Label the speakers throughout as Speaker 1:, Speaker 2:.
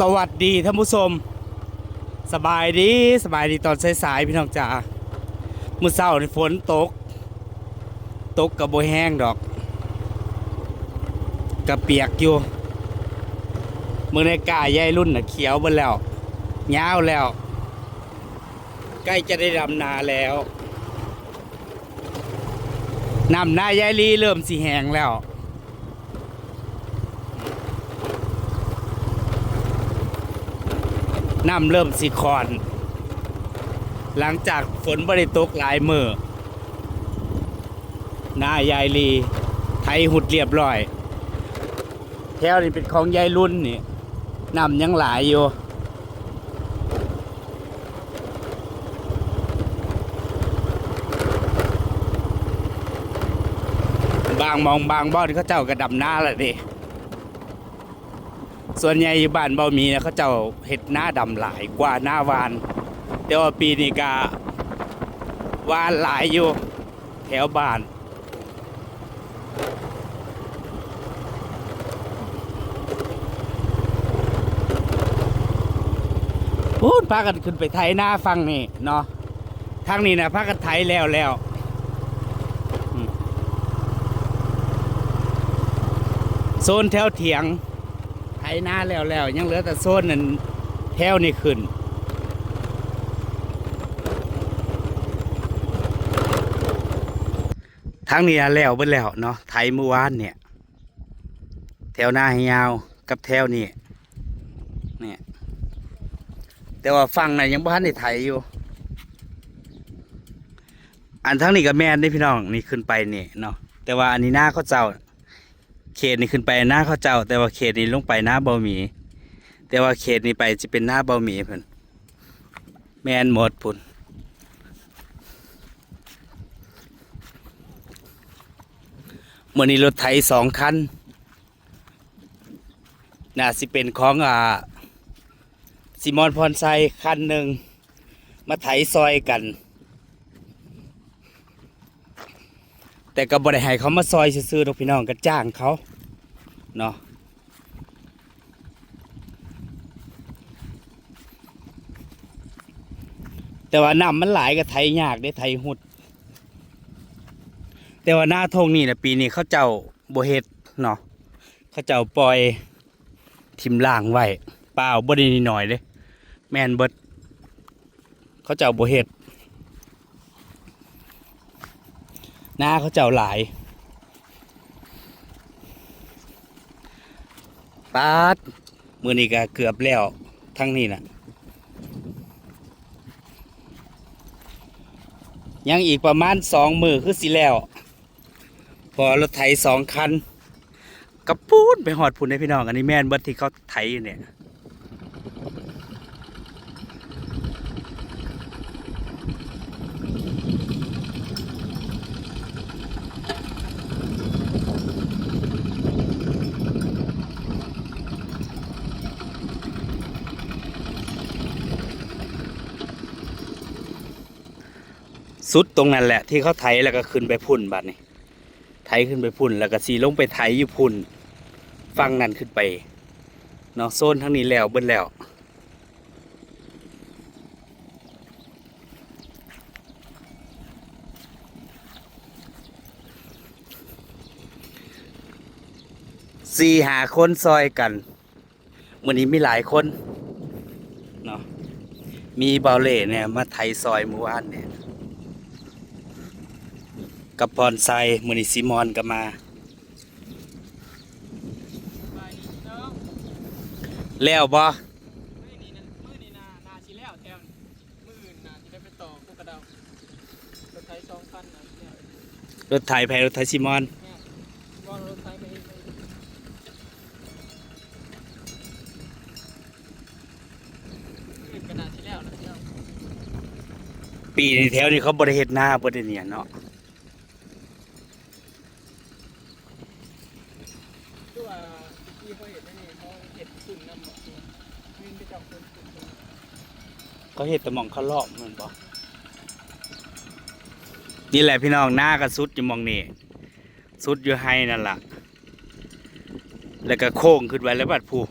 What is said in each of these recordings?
Speaker 1: สวัสดีท่านผู้ชม สบายดีสบายดีตอนสายๆพี่น้องจ๋ามื้อเช้านี่ฝนตก ตกกับโบแห้งดอกกับเปียกอยู่มือในกายายรุ่นน่ะเขียวหมดแล้วยาวแล้ว ใกล้จะได้ดำนาแล้วนำหน้ายายลีเริ่มสีแห้งแล้ว น้ำเริ่มสิคอน หลังจากฝนบริตกหลายมือหน้ายายลีไทยหุดเรียบร้อย แถวนี้เป็นของยายรุ่นนี่น้ำยังหลายอยู่บางมองบางบ้านเขาเจ้ากระดำหน้าแหละดิ ส่วนใหญ่อยู่บ้านเบามีนะเขาเจ้าเห็ดหน้าดำหลายกว่าหน้าวาน แต่ว่าปีนี้ก็วานหลายอยู่ แถวบ้านพูดพากันขึ้นไปไทยหน้าฟังนี่เนาะทางนี้นะพากันไทยแล้วแล้วโซนแถวเถียง ถนาแล้วแล้วยังเหลือแต่โซนนั้นแถวนี่ขึ้นทั้งนี้แล้วเบิดแล้วเนาะไถเมื่อวานเนี่ยแถวหน้าให้ยาวกับแถวนี้เนี่ยแต่ว่าฟังน่ะยังบ่ทันได้ไถอยู่ อันทั้งนี้กับแม่นนี่พี่น้องนี่ขึ้นไปนี่เนาะแต่ว่าอันนี้หน้าเขาเจ้า เขตนี้ขึ้นไปหน้าข้าวเจ้า แต่ว่าเขตนี้ลงไปหน้าเบาหมี แต่ว่าเขตนี้ไปจะเป็นหน้าเบาหมีเพิ่นแมนหมดพุ่นเมื่อนี้รถไถสองคันน่าสิเป็นของอ่าซิมอนพรไซคันหนึ่งมาไถซอยกัน แต่ก็บ่ได้ให้เขามาซอยซื่อๆดอกพี่น้องก็จ้างเขาเนาะแต่ว่าน้ำมันหลายก็ไถยยากได้ไถหุด แต่ว่าหน้าทงนี่นะปีนี้เขาเจ้าบเฮ็ดเนาะเขาเจ้าปล่อยทิมล่างไว้เปล่าบ่ได้นิดหน่อยเด้แมนเบิดเขาเจ้าบเฮ็ด หน้าเขาเจ้าหลายปาดมือนี้ก็เกือบแล้วทั้งนี้นะยังอีกประมาณสองมือคือสิแล้ว พอรถไถสองคันกระปูนไปหอดพุ่นให้พี่น้อง อันนี้แม่นเบิดที่เขาไถอยู่เนี่ย สุดตรงนั้นแหละ ที่เขาไถแล้วก็ขึ้นไปพุ่นบัดนี้ ไถขึ้นไปพุ่น แล้วก็สีลงไปไถอยู่พุ่นฟังนั่นขึ้นไปเนาะโซนทั้งนี้แล้วเบิ้แล้วสี่หาคนซอยกันวันนี้มีหลายคนเนาะมีเบาเล่เนี่ยมาไทยซอยเมื่อวานเนี่ย กับพรไซมือนิซิมอนก็มา แล้วบ่
Speaker 2: มือนี้นะมือนี้นานาชิแล้วแถวนี้มืออื่นนาจะได้ไปต่อพวกกระเดารถไถสองคันนะเนี่ย
Speaker 1: รถไถไพรถไถซิมอน
Speaker 2: ว่ารถไถไปเองมืออื่นก็นาชิแล้วนะเจ้า
Speaker 1: ปีนี้แถวนี้เขาบริเฮ็ดหน้าบริเนี่ยเนาะ
Speaker 2: คือว่าที่เขาเห็นนี่เขาเห็ดสุ่มน้ำหมดวิ่งไปจับคนสุ่มตัว
Speaker 1: เขาเฮ็ดแตะมองเขาลอบแมันบ่นี่แหละพี่น้องหน้าก็สุดอยู่มองนี่สุดอยู่ให้นั่นล่ะ แล้วก็โค้งขึ้นไว้แล้วบัดผู้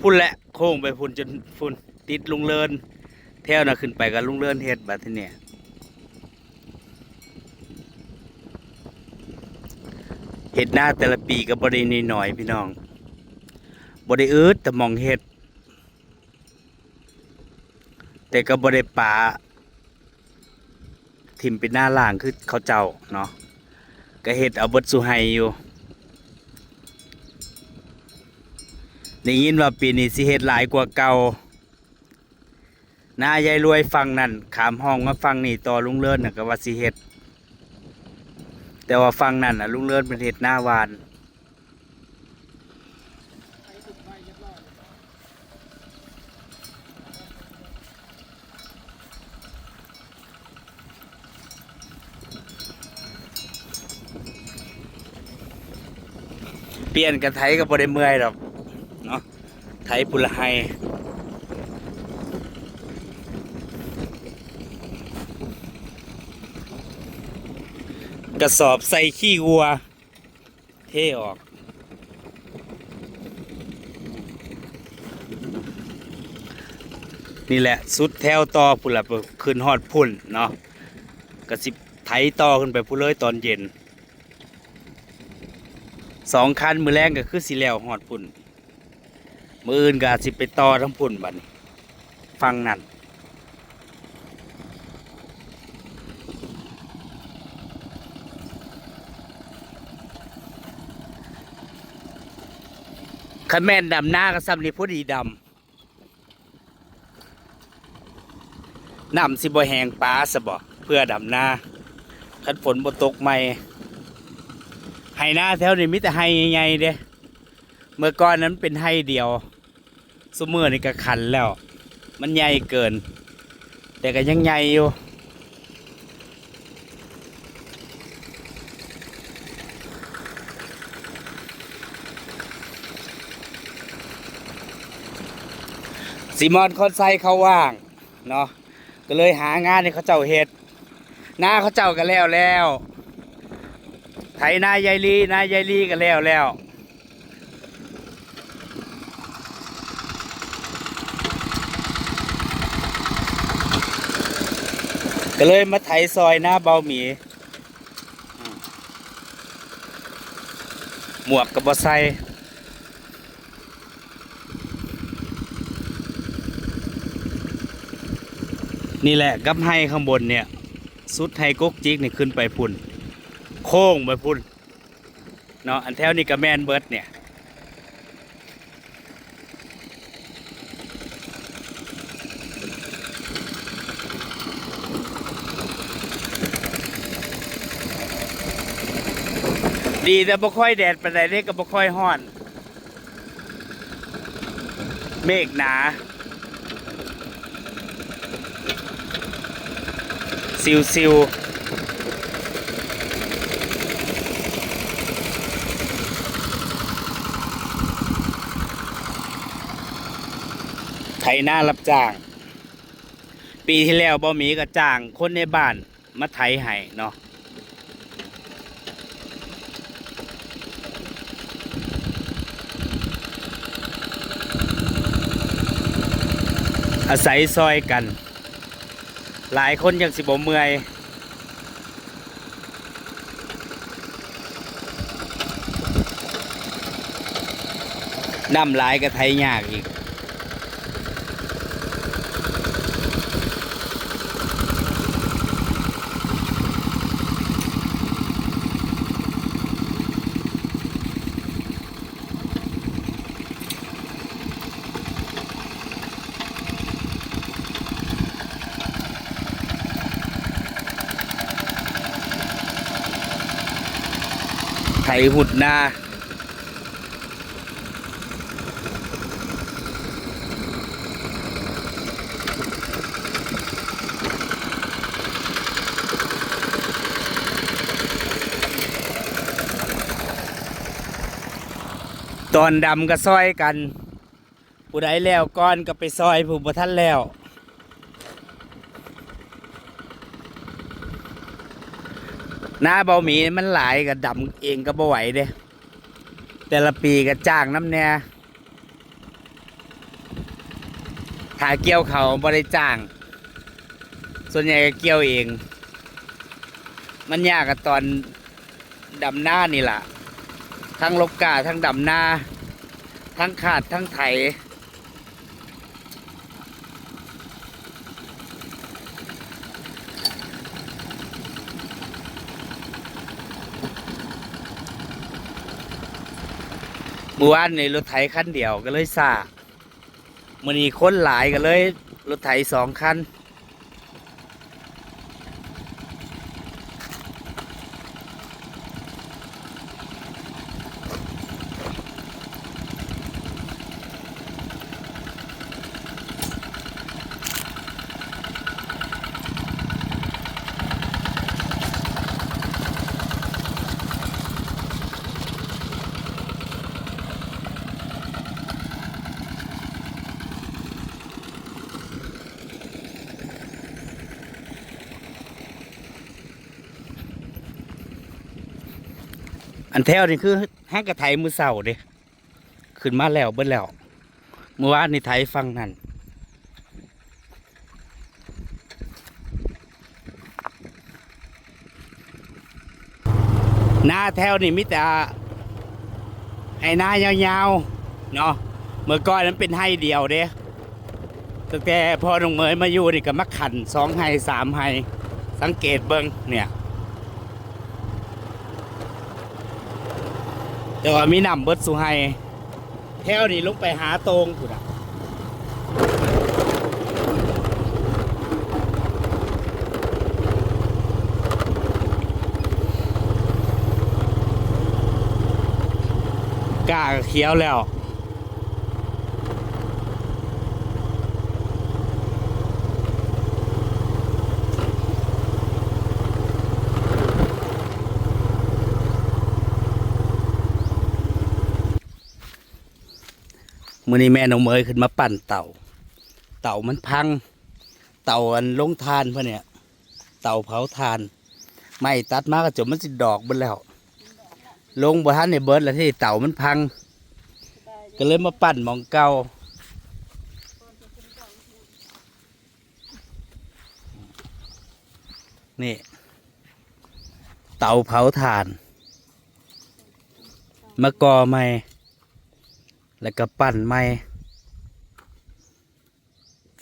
Speaker 1: พุ่นแหละโค้งไปพุ่นจนพุ่นติดลุงเลินแถวน่ะขึ้นไปกับลุงเลินเฮ็ดบัดทีเนี่ย เฮ็ดหน้าแต่ละปีก็บ่ได้น้อยพี่น้องบ่ได้อืดแต่มองเฮ็ด แต่ก็บ่ได้ปาทิมเป็นหน้าล่างคือเขาเจ้าเนาะก็เฮ็ดเอาเบิดสุให้อยู่ได้ยินว่าปีนี้สิเฮ็ดหลายกว่าเก่าหน้ายายรวยฟังนั่นขามห้องมาฟังนี่ต่อลุงเลิศน่ะก็ว่าสิเฮ็ด แต่ว่าฟังนั่นน่ะลุงเลิศเป็นเฮ็ดหน้าวาน
Speaker 2: เป
Speaker 1: ลี่ยนกันไถก็บ่ได้เมื่อยดอกเนาะไถปุระไฮก ระสอบใส่ขี้วัว เท่ออกนี่แหละสุดแถวต่อพุ่นละขึ้นฮอดพุ่นเนาะกระสิบไถต่อขึ้นไปพุ่นเลยตอนเย็นสองคันมือแรงก็คือสีแล้วหอดพุ่นมืออื่นก็สิไปต่อทั้งพุ่นบัดนฟังนั่น คันแม่นดำหน้าก็ซ้ำนี่พอดีดำน้ำสิบ่แหงปลาสบ่เพื่อดำหน้าคันฝนบ่ตกใหม่ไฮหน้าแถวนี้มิแต่ไฮใหญ่ๆเด้เมื่อก่อนนั้นเป็นไฮเดียวสมมือนี่ก็ขันแล้ว มันใหญ่เกิน แต่ก็ยังใหญ่อยู่ ซีมอนคอนไซเขาว่างเนาะก็เลยหางานให้เขาเจ้าเฮ็ดหน้าเขาเจ้ากันแล้วแล้วไถนายายลีนายายลีก็แล้วแล้วก็เลยมาไถซอยหน้าเบาหมี หมวกกับบอไซ นี่แหละกับให้ข้างบนเนี่ยสุดไทยกกจิกนี่ขึ้นไปพุ่น โค้งไปพุ่นเนาะอันแถวนี้ก็แมนเบิร์ดเนี่ยดีแต่บ่ค่อยแดดปานใดเด้ก็บ่ค่อยฮ้อน เมฆหนา ซิวซิวไถหน้ารับจ้าง ปีที่แล้วบ่มีก็จ้าง คนในบ้านมาไถให้เนาะอาศัยซอยกัน หลายคนยังสิบ่เมื่อยน้ำหลายก็ไทยยากอีก ไถหุดนาตอนดำก็ซอยกัน ผู้ใดแล้วก้อนก็ไปซอยผู้บ่ทันแล้ว หน้าเบาหมีมันหลายกับดำเองก็บ่ไหวเด้แต่ละปีก็จ้างน้ำแน่ถ้ายเกี่ยวเขาบ่ได้จ้าง ส่วนใหญ่ก็เกี่ยวเอง มันยากกับตอนดำหน้านี่ล่ะทั้งลกกาทั้งดำหน้า ทั้งขาดทั้งไถ มื่อวานในรถไถคันเดียวก็เลยซามื่อนี้คนหลายก็เลย รถไถสองคัน อันแถวนี่คือห้างกระไทยมือเสาเด้ขึ้นมาแล้วเบิ้แล้ว เมื่อวานนี่ไทยฟังนั่นหน้าแถวนี่มิแต่ให้หน้ายาวๆเนาะเมื่อก่อนนั้นเป็นให้เดียวเด้ตั้งแต่พอน้องเมยมาอยู่นี่ก็มาขันสองให้สามให้สังเกตเบิ้งเนี่ย แต่ว่ามีนำเบิดสุไฮแถวนี้ลงไปหาตรงกูนะกล้าก็เคี้ยวแล้ว มื่อนี้แม่น้องเมยขึ้นมาปั่นเต่า เต่ามันพัง เต่าอันลงทานพื่อเนี่ย เต่าเผาทาน ไม่ตัดมากก็จบมันสิดอกเบิดแล้ว ลงบ่ทันในเบิร์ดแล้วที่เต่ามันพัง ก็เลยมาปั่นมองเก่านี่ เต่าเผาทาน มะกอไม่ แล้วก็ปั่นไม้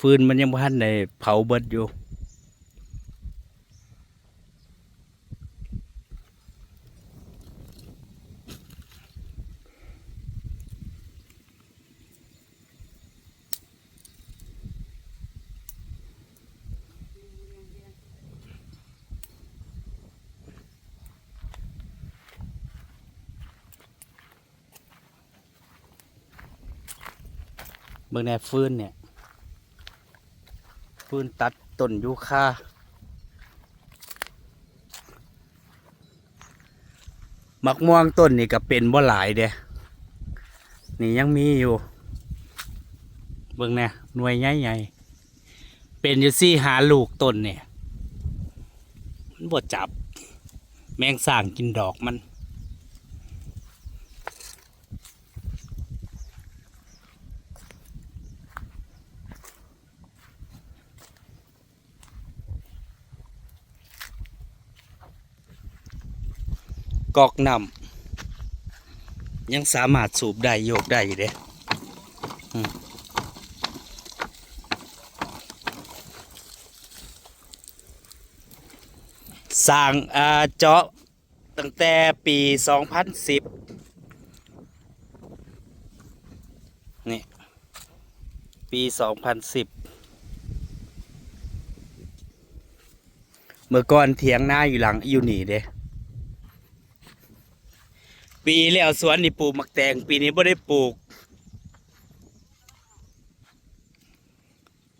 Speaker 1: ฟืนมันยังพันในเผาเบิดอยู่ เบิ่งแนฟืนเนี่ยฟืนตัดต้นยูคามักม่วงต้นนี่ก็เป็นบ่หลายเด้นี่ยังมีอยู่เบิ่งแน่หน่วยใหญ่ๆเป็นอยู่ซี่หาลูกต้นเนี่ยมันบ่จับ แมงสางกินดอกมัน กอกน้ำยังสามารถสูบได้โยกได้อยู่เด้สร้างอาเจาะตั้งแต่ปี 2010 นี่ ปี 2010เมื่อก่อนเถียงหน้าอยู่หลังอยู่นี่เด้ ปีแล้วสวนนี่ปลูกมักแตงปีนี้ไม่ได้ปลูก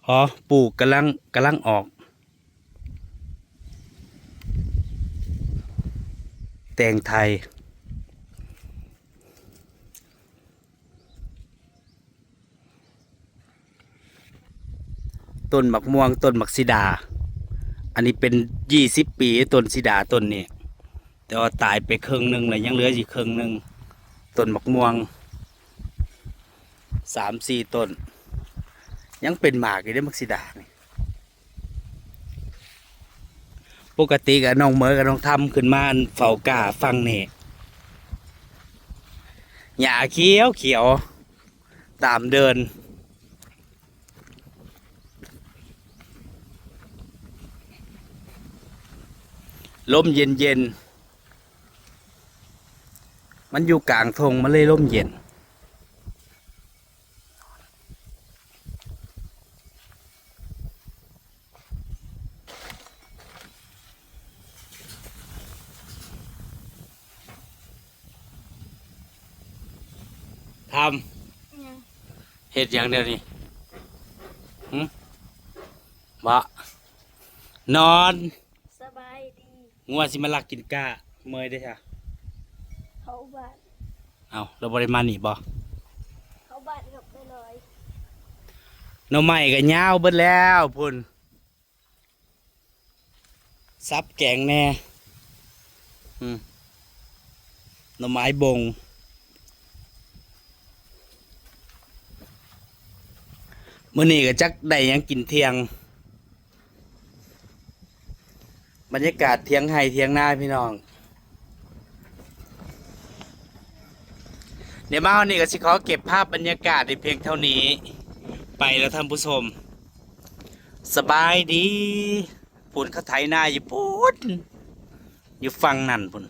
Speaker 1: อ๋อ ปลูกกำลังกำลังออก แตงไทย ต้นหมักม่วงต้นหมักซิดา อันนี้เป็นยี่สิบปีต้นซิดาต้นนี้ แต่ว่าตายไปครึ่งหนึ่งเลยยังเหลืออีกครึ่งหนึ่งต้นมะม่วงสามสี่ต้น ยังเป็นหมากอยู่ได้มักซิดานี่ปกติกับน้องเมอกับน้องทำขึ้นมาเฝ้ากาฟังนี่หญ้าเขียวเขียว ตามเดิน ลมเย็นเย็น มันอยู่กลางทงมันเลยลมเย็น ทำเห็ดอย่างเดียวนี่หึบะนอน
Speaker 3: สบายดี
Speaker 1: งัวสิมาลักกินก้า เมยได้ใช่
Speaker 3: เขาบ้าน
Speaker 1: เอาเราบริมานี่บ่
Speaker 3: เขาบ้านกับไปลอย
Speaker 1: หน่อไม้ก็ยาวเบิดแล้วพุ่นซับแกงแน่อืมหน่อไม้บง มื้อนี้ก็จักได้หยังกินเที่ยง บรรยากาศเที่ยงไห้เที่ยงหน้าพี่น้อง เดี๋ยวมาวันนี้ก็สิขอเก็บภาพบรรยากาศในเพียงเท่านี้ ไปแล้วท่านผู้ชม สบายดีปุ่นเขาไถนาอยู่ปุ่นอยู่ฟังนั่นปุ่น